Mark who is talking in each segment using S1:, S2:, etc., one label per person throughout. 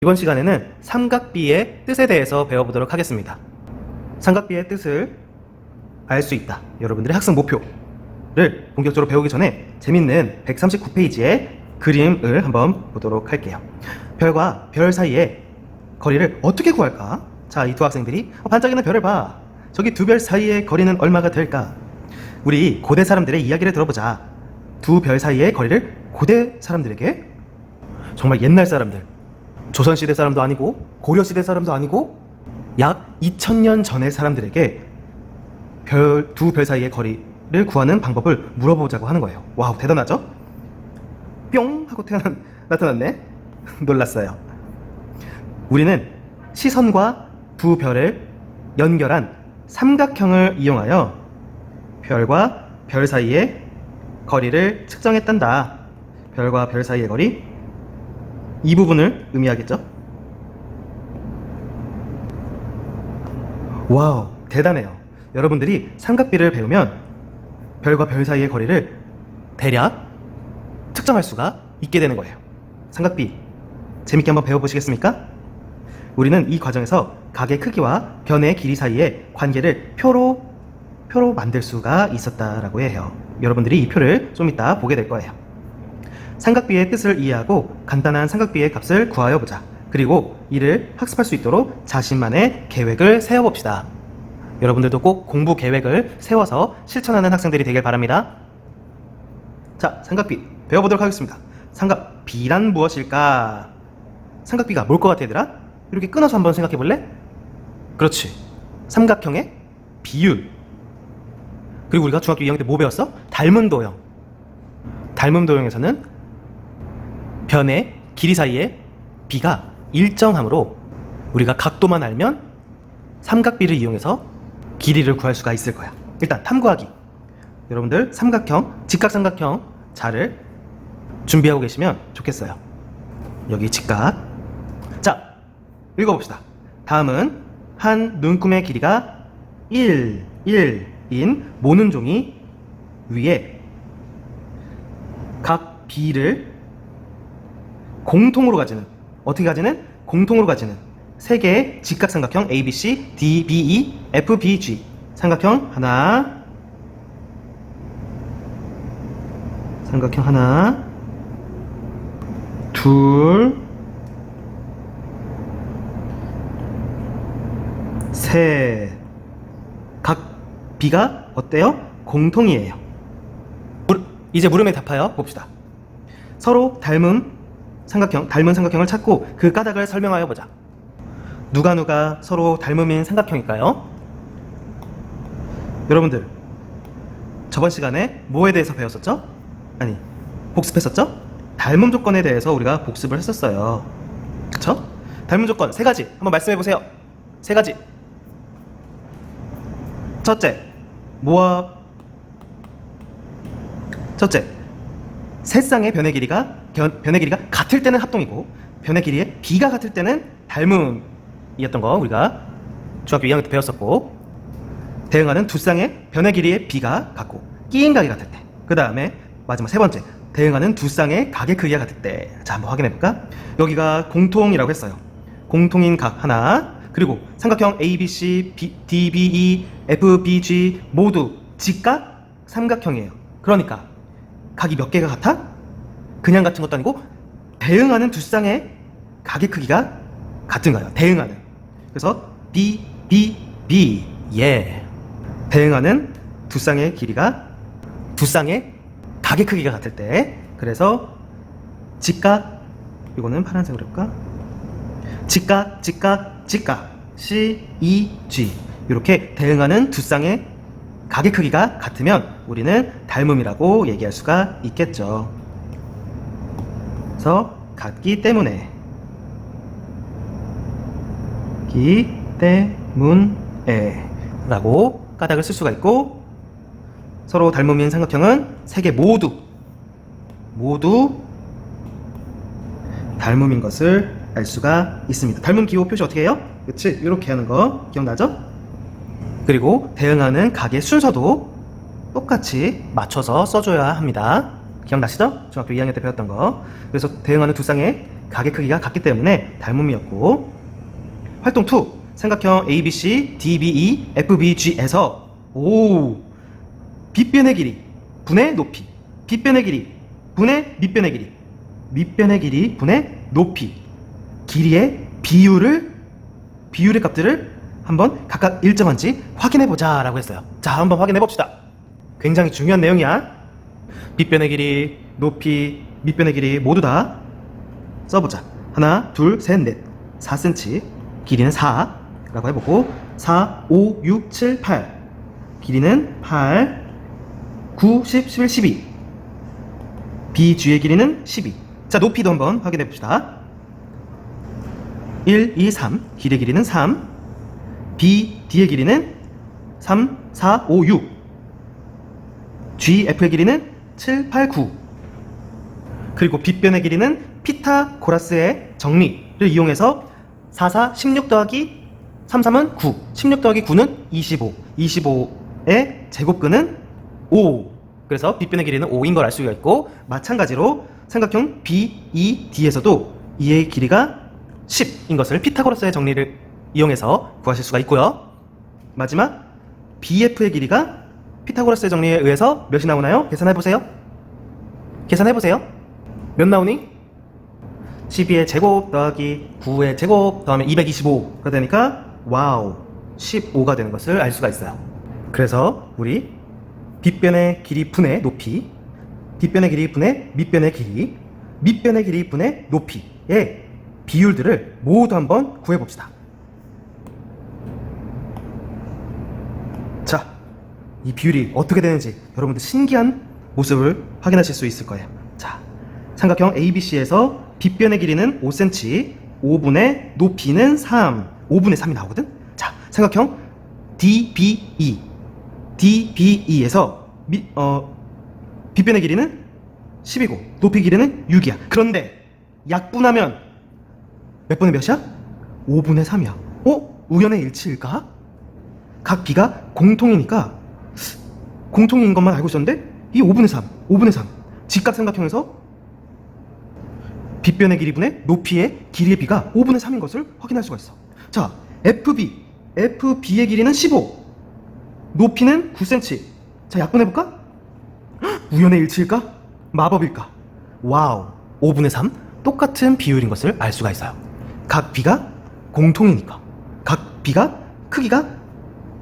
S1: 이번 시간에는 삼각비의 뜻에 대해서 배워보도록 하겠습니다. 삼각비의 뜻을 알 수 있다. 여러분들의 학습 목표를 본격적으로 배우기 전에 재밌는 139페이지의 그림을 한번 보도록 할게요. 별과 별 사이의 거리를 어떻게 구할까? 자, 이 두 학생들이 어, 반짝이는 별을 봐. 저기 두 별 사이의 거리는 얼마가 될까? 우리 고대 사람들의 이야기를 들어보자. 두 별 사이의 거리를 고대 사람들에게 정말 옛날 사람들 조선시대 사람도 아니고 고려시대 사람도 아니고 약 2000년 전의 사람들에게 별 두 별 사이의 거리를 구하는 방법을 물어보자고 하는 거예요. 와우 대단하죠? 뿅 하고 태어난 나타났네. 놀랐어요. 우리는 시선과 두 별을 연결한 삼각형을 이용하여 별과 별 사이의 거리를 측정했단다. 별과 별 사이의 거리 이 부분을 의미하겠죠? 와우, 대단해요. 여러분들이 삼각비를 배우면 별과 별 사이의 거리를 대략 측정할 수가 있게 되는 거예요. 삼각비, 재밌게 한번 배워보시겠습니까? 우리는 이 과정에서 각의 크기와 변의 길이 사이의 관계를 표로, 표로 만들 수가 있었다라고 해요. 여러분들이 이 표를 좀 이따 보게 될 거예요. 삼각비의 뜻을 이해하고 간단한 삼각비의 값을 구하여 보자. 그리고 이를 학습할 수 있도록 자신만의 계획을 세워봅시다. 여러분들도 꼭 공부 계획을 세워서 실천하는 학생들이 되길 바랍니다. 자, 삼각비 배워보도록 하겠습니다. 삼각비란 무엇일까? 삼각비가 뭘 것 같아, 얘들아? 이렇게 끊어서 한번 생각해 볼래? 그렇지. 삼각형의 비율. 그리고 우리가 중학교 2학년 때 뭐 배웠어? 닮은 도형. 닮은 도형에서는 변의 길이 사이에 비가 일정하므로 우리가 각도만 알면 삼각비를 이용해서 길이를 구할 수가 있을 거야. 일단 탐구하기. 여러분들 삼각형, 직각삼각형 자를 준비하고 계시면 좋겠어요. 여기 직각. 자, 읽어봅시다. 다음은 한 눈금의 길이가 1, 1인 모는 종이 위에 각 B를 공통으로 가지는 어떻게 가지는 공통으로 가지는 세 개의 직각삼각형 ABC, DBE, FBG 삼각형 하나 삼각형 하나 둘 셋 각 B가 어때요? 공통이에요. 물- 이제 물음에 답하여 봅시다. 서로 닮은 삼각형, 닮은 삼각형을 찾고 그 까닭을 설명하여 보자. 누가 누가 서로 닮음인 삼각형일까요? 여러분들, 저번 시간에 뭐에 대해서 배웠었죠? 아니, 복습했었죠? 닮음 조건에 대해서 우리가 복습을 했었어요. 그쵸? 닮음 조건 세 가지 한번 말씀해 보세요. 세 가지. 첫째, 뭐와 첫째, 세 쌍의 변의 길이가 변, 변의 길이가 같을 때는 합동이고 변의 길이의 비가 같을 때는 닮음이었던 거 우리가 중학교 2학년 때 배웠었고 대응하는 두 쌍의 변의 길이의 비가 같고 끼인 각이 같을 때. 그 다음에 마지막 세 번째 대응하는 두 쌍의 각의 크기가 같을 때. 자 한번 확인해 볼까? 여기가 공통이라고 했어요. 공통인 각 하나 그리고 삼각형 ABC, B, DBE, FBG 모두 직각 삼각형이에요. 그러니까 각이 몇 개가 같아? 그냥 같은 것도 아니고 대응하는 두 쌍의 각의 크기가 같은 거예요. 대응하는. 그래서 B, B, B. 예. 대응하는 두 쌍의 길이가 두 쌍의 각의 크기가 같을 때. 그래서 직각 이거는 파란색으로 해볼까? 직각, 직각, 직각. C, E, G. 이렇게 대응하는 두 쌍의 각의 크기가 같으면 우리는 닮음이라고 얘기할 수가 있겠죠. 그래서 같기 때문에 기 때문에 라고 까닭을 쓸 수가 있고 서로 닮음인 삼각형은 세 개 모두 모두 닮음인 것을 알 수가 있습니다. 닮음 기호 표시 어떻게 해요? 그치? 이렇게 하는 거 기억나죠? 그리고 대응하는 각의 순서도 똑같이 맞춰서 써줘야 합니다. 기억나시죠? 중학교 2학년 때 배웠던 거. 그래서 대응하는 두 쌍의 각의 크기가 같기 때문에 닮음이었고 활동 2 삼각형 ABC, DBE, FBG에서 오 빗변의 길이 분의 높이 빗변의 길이 분의 밑변의 길이 밑변의 길이 분의 높이 길이의 비율을 비율의 값들을 한번 각각 일정한지 확인해 보자라고 했어요. 자, 한번 확인해 봅시다. 굉장히 중요한 내용이야. 밑변의 길이, 높이, 밑변의 길이 모두 다 써보자. 하나, 둘, 셋, 넷. 4cm. 길이는 4라고 해보고 4, 5, 6, 7, 8. 길이는 8, 9, 10, 11, 12. BG의 길이는 12. 자, 높이도 한번 확인해 봅시다. 1, 2, 3. 길의 길이는 3. B, D의 길이는 3, 4, 5, 6. G, F의 길이는 7, 8, 9. 그리고 빗변의 길이는 피타고라스의 정리를 이용해서 4, 4, 16 더하기 3, 3은 9. 16 더하기 9는 25. 25의 제곱근은 5. 그래서 빗변의 길이는 5인 걸 알 수가 있고 마찬가지로 삼각형 BED에서도 이의 길이가 10인 것을 피타고라스의 정리를 이용해서 구하실 수가 있고요. 마지막 BF의 길이가 피타고라스의 정리에 의해서 몇이 나오나요? 계산해 보세요. 계산해 보세요. 몇 나오니? 12의 제곱 더하기 9의 제곱 더하면 225가 되니까 와우 15가 되는 것을 알 수가 있어요. 그래서 우리 빗변의 길이 분의 높이 뒷변의 길이 분의 밑변의 길이 밑변의 길이 분의 높이의 비율들을 모두 한번 구해봅시다. 자, 이 비율이 어떻게 되는지 여러분들 신기한 모습을 확인하실 수 있을 거예요. 자, 삼각형 ABC에서 빗변의 길이는 5cm, 5분의 높이는 3, 5분의 3이 나오거든? 자, 삼각형 DBE, DBE에서 미, 어, 빗변의 길이는 10이고 높이 길이는 6이야. 그런데 약분하면 몇 분의 몇이야? 5분의 3이야. 어? 우연의 일치일까? 각 비가 공통이니까 공통인 것만 알고 있었는데 이 5분의 3, 5분의 3 직각 삼각형에서 빗변의 길이 분의 높이의 길이의 비가 5분의 3인 것을 확인할 수가 있어. 자, FB, FB의 길이는 15, 높이는 9cm. 자, 약분해볼까? 헉, 우연의 일치일까? 마법일까? 와우, 5분의 3 똑같은 비율인 것을 알 수가 있어요. 각 비가 공통이니까. 각 비가 크기가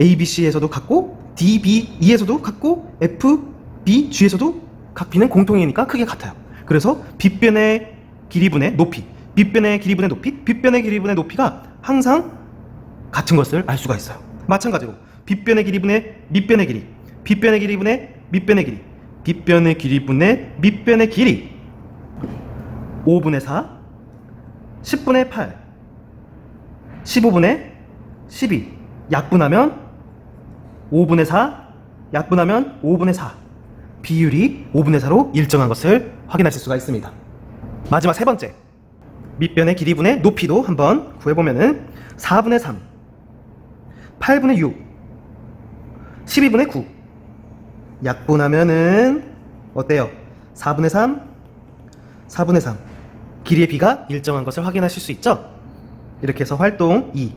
S1: ABC에서도 같고 DBE에서도 같고 FBG에서도 각 비는 공통이니까 크기가 같아요. 그래서 빗변의 길이분의 높이, 빗변의 길이분의 높이, 빗변의 길이분의 높이가 항상 같은 것을 알 수가 있어요. 마찬가지로 빗변의 길이분의 밑변의 길이, 빗변의 길이분의 밑변의 길이, 빗변의 길이분의 밑변의 길이 5분의 4, 10분의 8, 15분의 12 약분하면 5분의 4 약분하면 5분의 4 비율이 5분의 4로 일정한 것을 확인하실 수가 있습니다. 마지막 세 번째 밑변의 길이분의 높이도 한번 구해보면은 4분의 3 8분의 6 12분의 9 약분하면은 어때요? 4분의 3 4분의 3 길이의 비가 일정한 것을 확인하실 수 있죠? 이렇게 해서 활동 2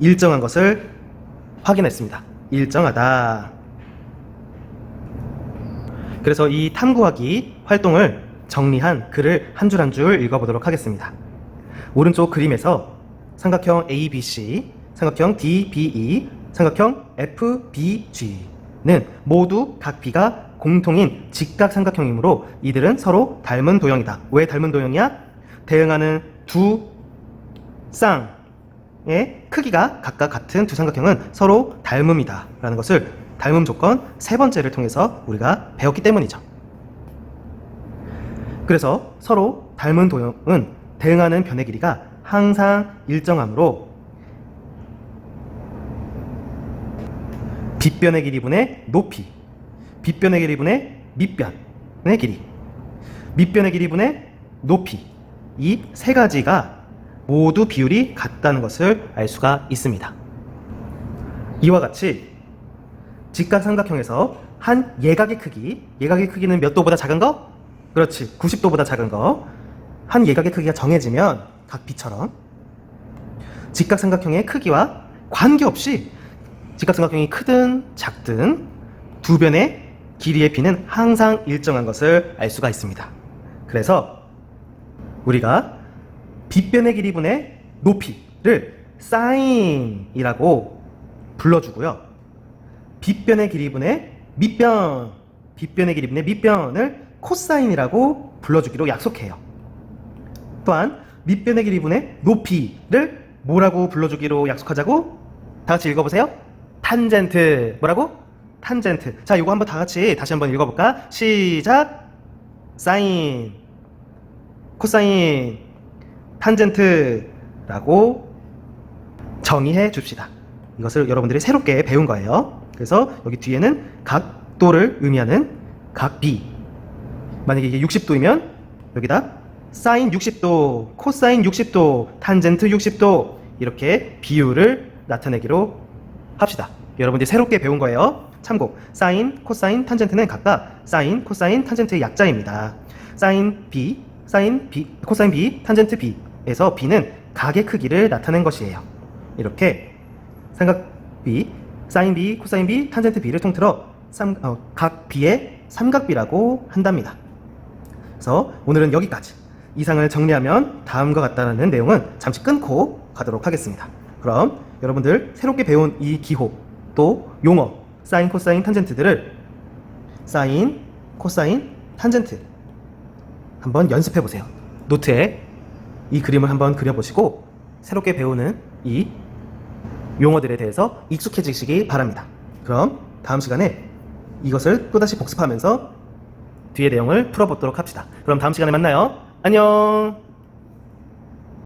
S1: 일정한 것을 확인했습니다. 일정하다. 그래서 이 탐구하기 활동을 정리한 글을 한 줄 한 줄 읽어보도록 하겠습니다. 오른쪽 그림에서 삼각형 ABC, 삼각형 DBE, 삼각형 FBG는 모두 각 비가 공통인 직각 삼각형이므로 이들은 서로 닮은 도형이다. 왜 닮은 도형이야? 대응하는 두 쌍 의 크기가 각각 같은 두 삼각형은 서로 닮음이다. 라는 것을 닮음 조건 세 번째를 통해서 우리가 배웠기 때문이죠. 그래서 서로 닮은 도형은 대응하는 변의 길이가 항상 일정하므로 빗변의 길이분의 높이, 빗변의 길이분의 밑변의 길이, 밑변의 길이분의 높이 이 세 가지가 모두 비율이 같다는 것을 알 수가 있습니다. 이와 같이 직각삼각형에서 한 예각의 크기, 예각의 크기는 몇 도보다 작은 거? 그렇지, 90도보다 작은 거. 한 예각의 크기가 정해지면 각 B처럼 직각삼각형의 크기와 관계없이 직각삼각형이 크든 작든 두 변의 길이의 B는 항상 일정한 것을 알 수가 있습니다. 그래서 우리가 빗변의 길이분의 높이를 사인이라고 불러주고요. 빗변의 길이분의 밑변, 빗변의 길이분의 밑변을 코사인이라고 불러주기로 약속해요. 또한 밑변의 길이분의 높이를 뭐라고 불러주기로 약속하자고? 다 같이 읽어보세요. 탄젠트. 뭐라고? 탄젠트. 자, 이거 한번 다 같이 다시 한번 읽어볼까? 시작. 사인. 코사인. 탄젠트라고 정의해 줍시다. 이것을 여러분들이 새롭게 배운 거예요. 그래서 여기 뒤에는 각도를 의미하는 각 B. 만약에 이게 60도이면 여기다 사인 60도, 코사인 60도, 탄젠트 60도 이렇게 비율을 나타내기로 합시다. 여러분들이 새롭게 배운 거예요. 참고 사인, 코사인, 탄젠트는 각각 사인, 코사인, 탄젠트의 약자입니다. 사인 B, 사인 B, 코사인 B, 탄젠트 B 에서 B는 각의 크기를 나타낸 것이에요. 이렇게 삼각 B, 사인 B, 코사인 B, 탄젠트 B를 통틀어 삼, 어, 각 B의 삼각비라고 한답니다. 그래서 오늘은 여기까지. 이상을 정리하면 다음과 같다는 내용은 잠시 끊고 가도록 하겠습니다. 그럼 여러분들 새롭게 배운 이 기호 또 용어 사인, 코사인, 탄젠트들을 사인, 코사인, 탄젠트 한번 연습해 보세요. 노트에 이 그림을 한번 그려보시고 새롭게 배우는 이 용어들에 대해서 익숙해지시기 바랍니다. 그럼 다음 시간에 이것을 또다시 복습하면서 뒤의 내용을 풀어보도록 합시다. 그럼 다음 시간에 만나요. 안녕!